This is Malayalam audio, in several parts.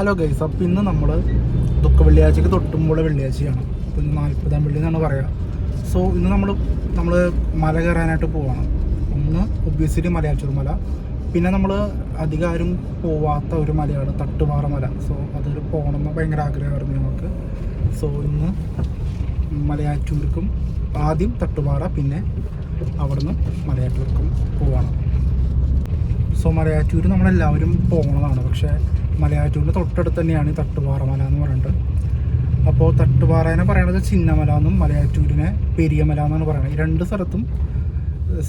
ഹലോ ഗൈസ് അപ്പോൾ ഇന്ന് നമ്മൾ ദുഃഖ വെള്ളിയാഴ്ചക്ക് തൊട്ടുമ്പോൾ വെള്ളിയാഴ്ചയാണ്. അപ്പോൾ ഇന്ന് നാൽപ്പതാം വെള്ളി എന്നാണ് പറയുക സോ ഇന്ന് നമ്മൾ നമ്മൾ മല കയറാനായിട്ട് പോവാണ്. ഒന്ന് ഒബ്വിയസ്ലി മലയാറ്റൂർ മല. പിന്നെ നമ്മൾ അധികം ആരും പോവാത്ത ഒരു മലയാണ് തട്ടുപാറ മല. സോ അതൊരു പോകണമെന്ന് ഭയങ്കര ആഗ്രഹമായിരുന്നു ഞങ്ങൾക്ക്. സോ ഇന്ന് മലയാറ്റൂർക്കും ആദ്യം തട്ടുപാറ പിന്നെ അവിടുന്ന് മലയാറ്റൂർക്കും പോവാണ്. സോ മലയാറ്റൂർ നമ്മളെല്ലാവരും പോകണതാണ് പക്ഷേ മലയാറ്റൂരിന്റെ തൊട്ടടുത്ത് തന്നെയാണ് തട്ടുപാറ മല എന്ന് പറയുന്നത് അപ്പോൾ തട്ടുപാറേനെ പറയണത് ചിന്നമല എന്നും മലയാറ്റൂരിനെ പെരിയമല എന്നാണ് പറയുന്നത്. രണ്ട് സ്ഥലത്തും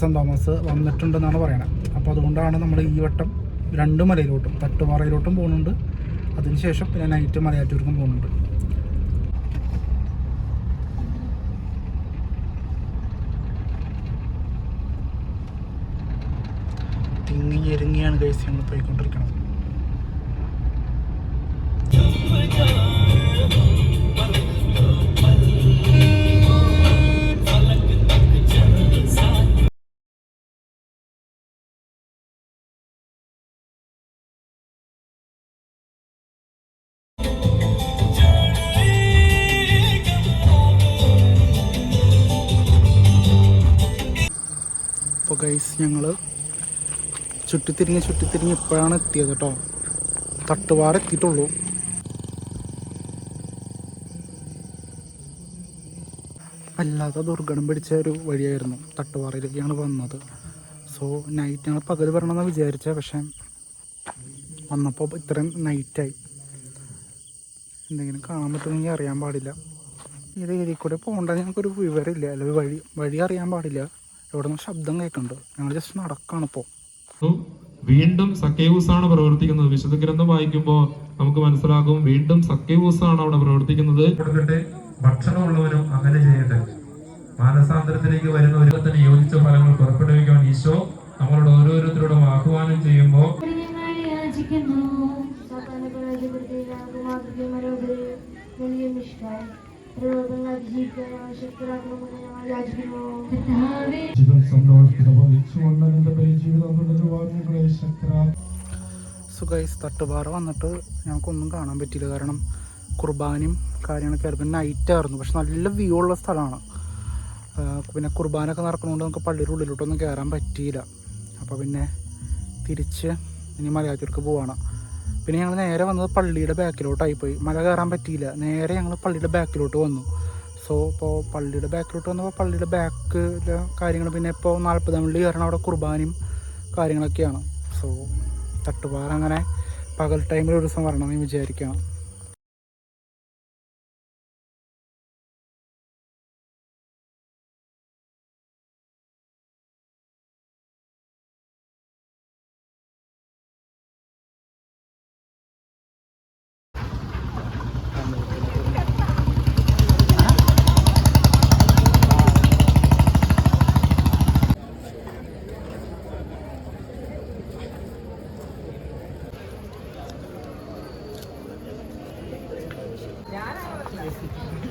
സെന്റ് തോമസ് വന്നിട്ടുണ്ടെന്നാണ് പറയണത് അപ്പോൾ അതുകൊണ്ടാണ് നമ്മൾ ഈ വട്ടം രണ്ട് മലയിലോട്ടും തട്ടുപാറയിലോട്ടും പോകുന്നുണ്ട്. അതിനുശേഷം പിന്നെ നൈറ്റ് മലയാറ്റൂർക്കും പോകുന്നുണ്ട്. തിങ്ങി എരുങ്ങിയാണ് ഗൈസ് നമ്മൾ പോയിക്കൊണ്ടിരിക്കണം ഗൈസ് ഞങ്ങൾ ചുറ്റിത്തിരിഞ്ഞ് ചുറ്റിത്തിരിഞ്ഞ് ഇപ്പോഴാണ് എത്തിയത് കേട്ടോ തട്ടുപാറ എത്തിയിട്ടുള്ളൂ. അല്ലാതെ ദുർഗണം പിടിച്ച ഒരു വഴിയായിരുന്നു തട്ടുപാറയിലേക്കാണ് വന്നത്. സോ നൈറ്റ് ഞങ്ങൾ പകൽ വരണമെന്ന് വിചാരിച്ചത് പക്ഷേ വന്നപ്പോൾ ഇത്രയും നൈറ്റായി എന്തെങ്കിലും കാണാൻ പറ്റുമെങ്കിൽ അറിയാൻ പാടില്ല. ഇത് ഏരിയ കൂടെ പോകേണ്ടത് ഞങ്ങൾക്കൊരു വിവരമില്ല അല്ലെങ്കിൽ വഴി വഴി അറിയാൻ പാടില്ല. എവിടെ നിന്ന് ശബ്ദം കേൾക്കുന്നുണ്ട്. ഞങ്ങൾ ജസ്റ്റ് നടക്കാണ് ഇപ്പോൾ വീണ്ടും സക്കേവൂസ് ആണ് പ്രവർത്തിക്കുന്നത്. വിശുദ്ധ ഗ്രന്ഥം വായിക്കുമ്പോൾ നമുക്ക് മനസ്സിലാകും വീണ്ടും സക്കേവൂസ് ആണ് അവിടെ പ്രവർത്തിക്കുന്നത്. കൊടുക്കട്ടെ ഭക്ഷണമുള്ളവരും അങ്ങനെ ചെയ്യട്ടെ. മാനസാന്തരത്തിലേക്ക് വരുന്ന ഒരു തന്നെ യോജിച്ച ഫലങ്ങൾ പുറപ്പെടുവിക്കാൻ ഈശോ നമ്മളോട് ഓരോരുത്തരോടും ആഹ്വാനം ചെയ്യുമ്പോൾ യാചിക്കുന്നു സുഖൈസ് തട്ടുപാറ വന്നിട്ട് ഞങ്ങൾക്കൊന്നും കാണാൻ പറ്റിയില്ല. കാരണം കുർബാനയും കാര്യങ്ങളൊക്കെ ആയിരുന്നു. പിന്നെ നൈറ്റ് ആയിരുന്നു. പക്ഷെ നല്ല വ്യൂ ഉള്ള സ്ഥലമാണ്. പിന്നെ കുർബാനൊക്കെ നടക്കുന്നതുകൊണ്ട് നമുക്ക് പള്ളിയുടെ ഉള്ളിലോട്ടൊന്നും കയറാൻ പറ്റിയില്ല. അപ്പോൾ പിന്നെ തിരിച്ച് ഇനി മലയാറ്റൂർക്ക് പോവാണ്. പിന്നെ ഞങ്ങൾ നേരെ വന്നത് പള്ളിയുടെ ബാക്കിലോട്ടായി പോയി മല കയറാൻ പറ്റിയില്ല. നേരെ ഞങ്ങൾ പള്ളിയുടെ ബാക്കിലോട്ട് വന്നു. സോ ഇപ്പോൾ പള്ളിയുടെ ബാക്കിലോട്ട് വന്നപ്പോൾ പള്ളിയുടെ ബാക്ക് കാര്യങ്ങൾ പിന്നെ ഇപ്പോൾ നാൽപ്പതാം പള്ളി കാരണം അവിടെ കുർബാനയും കാര്യങ്ങളൊക്കെയാണ്. സോ തട്ടുപാറ അങ്ങനെ പകൽ ടൈമിൽ ഒരു ദിവസം വരണമെന്ന്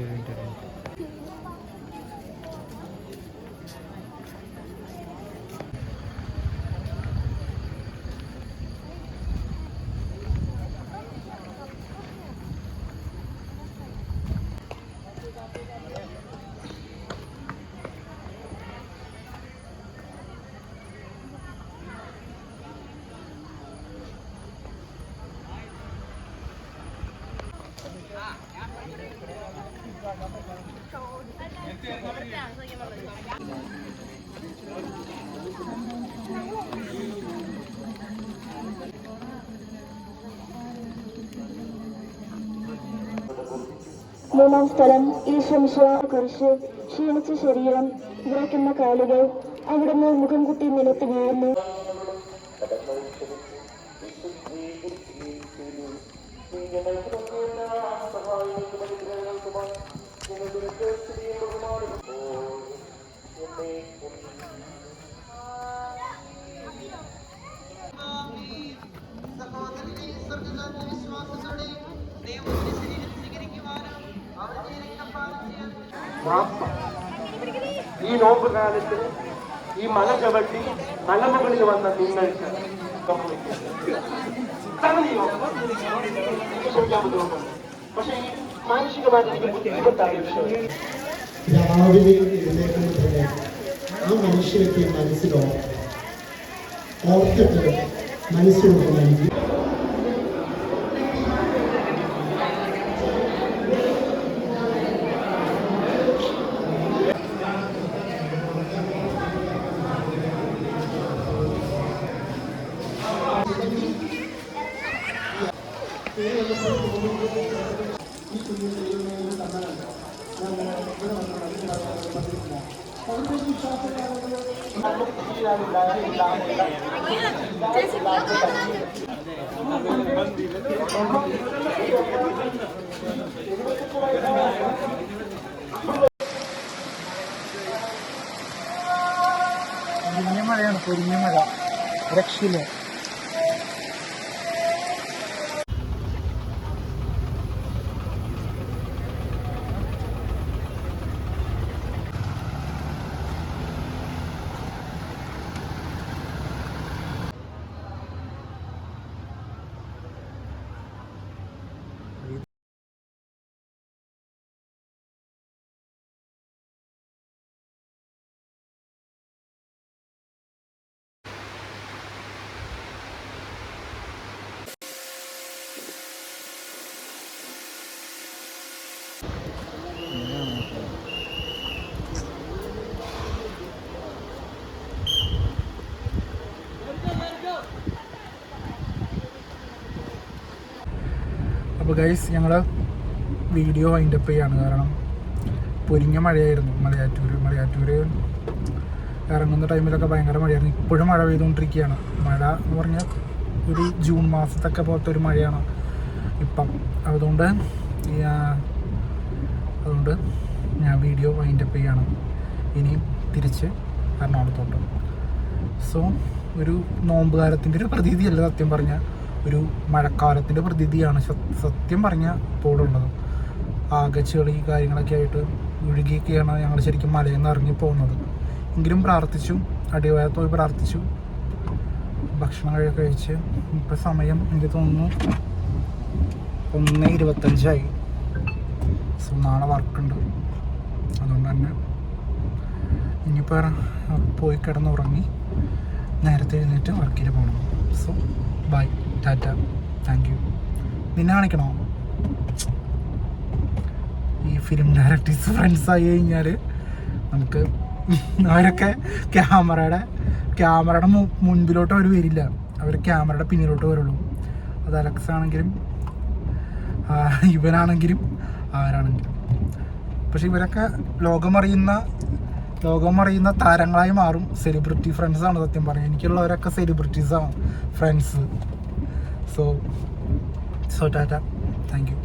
いろいろ。മൂന്നാം സ്ഥലം ഈശ്വംശ കുറിച്ച് ക്ഷീണിച്ച ശരീരം വിറയ്ക്കുന്ന കാലുകൾ അവിടുന്ന് മുഖം കുത്തി നിലത്ത് വീഴുന്നു. ഈ നോമ്പ് കാലത്ത് ഈ മല ചവിട്ടി മലമുകളിൽ വന്ന നിങ്ങൾക്ക് സംഗതിയോ? എനിക്ക് ചോദിക്കാൻ ബുദ്ധിമുട്ടുണ്ട് പക്ഷേ ഈ മാനസികമായിട്ട് എനിക്ക് ബുദ്ധിമുട്ടായ വിഷയം രാവിലെ എഴുന്നേൽക്കുമ്പോൾ തന്നെ ആ മനുഷ്യർക്ക് മനസ്സിലോ ഓർത്തിട്ട് മനസ്സിലോട്ട് നൽകി പൊരിഞ്ഞ മഴയാണ് പൊരിഞ്ഞ മഴ രക്ഷയില്ല അപ്പോൾ ഗൈസ് ഞങ്ങൾ വീഡിയോ വൈൻഡപ്പ് ചെയ്യാണ്. കാരണം പൊരിഞ്ഞ മഴയായിരുന്നു. മലയാറ്റൂർ മലയാറ്റൂർ ഇറങ്ങുന്ന ടൈമിലൊക്കെ ഭയങ്കര മഴയായിരുന്നു. ഇപ്പോഴും മഴ പെയ്തുകൊണ്ടിരിക്കുകയാണ്. മഴ എന്ന് പറഞ്ഞാൽ ഒരു ജൂൺ മാസത്തൊക്കെ പോലത്തെ ഒരു മഴയാണ് ഇപ്പം. അതുകൊണ്ട് അതുകൊണ്ട് ഞാൻ വീഡിയോ വൈൻഡപ്പ് ചെയ്യാണ്. ഇനിയും തിരിച്ച് എറണാകുളത്തോട്ട്. സോ ഒരു നോമ്പുകാലത്തിന്റെ ഒരു പ്രതീതിയല്ല സത്യം പറഞ്ഞാൽ ഒരു മഴക്കാലത്തിന്റെ പ്രതീതിയാണ് സത്യം പറഞ്ഞാൽ ആകെ ചെളി കാര്യങ്ങളൊക്കെ ആയിട്ട് ഒഴുകിയൊക്കെയാണ് ഞങ്ങൾ ശരിക്കും മലയിൽ നിന്ന് ഇറങ്ങി പോകുന്നത്. എങ്കിലും പ്രാർത്ഥിച്ചു അടിവാരത്ത് പോയി പ്രാർത്ഥിച്ചു. ഭക്ഷണം കഴിയൊക്കെ കഴിച്ച് ഇപ്പം സമയം എനിക്ക് തോന്നുന്നു ഒന്ന് ഇരുപത്തഞ്ചായി. സോ നാളെ വർക്കുണ്ട്. അതുകൊണ്ട് തന്നെ ഇനിയിപ്പോൾ പോയി കിടന്നുറങ്ങി നേരത്തെ എഴുന്നേറ്റ് വർക്കിൽ പോകണം. So bye. Tata thank you നിന്നെ കാണിക്കണോ? ഈ ഫിലിം ഡയറക്ടേഴ്സ് ഫ്രണ്ട്സ് ആയി കഴിഞ്ഞാൽ നമുക്ക് അവരൊക്കെ ക്യാമറയുടെ ക്യാമറയുടെ മുൻപിലോട്ട് അവർ വരില്ല. അവർ ക്യാമറയുടെ പിന്നിലോട്ട് വരുള്ളൂ. അത് അലക്സ് ആണെങ്കിലും ഇവനാണെങ്കിലും ആരാണെങ്കിലും. പക്ഷെ ഇവരൊക്കെ ലോകമറിയുന്ന ലോകമറിയുന്ന താരങ്ങളായി മാറും. സെലിബ്രിറ്റി ഫ്രണ്ട്സാണ് സത്യം പറയാം എനിക്കുള്ളവരൊക്കെ സെലിബ്രിറ്റീസാണ് ഫ്രണ്ട്സ് സോ സോ ടാറ്റ താങ്ക് യു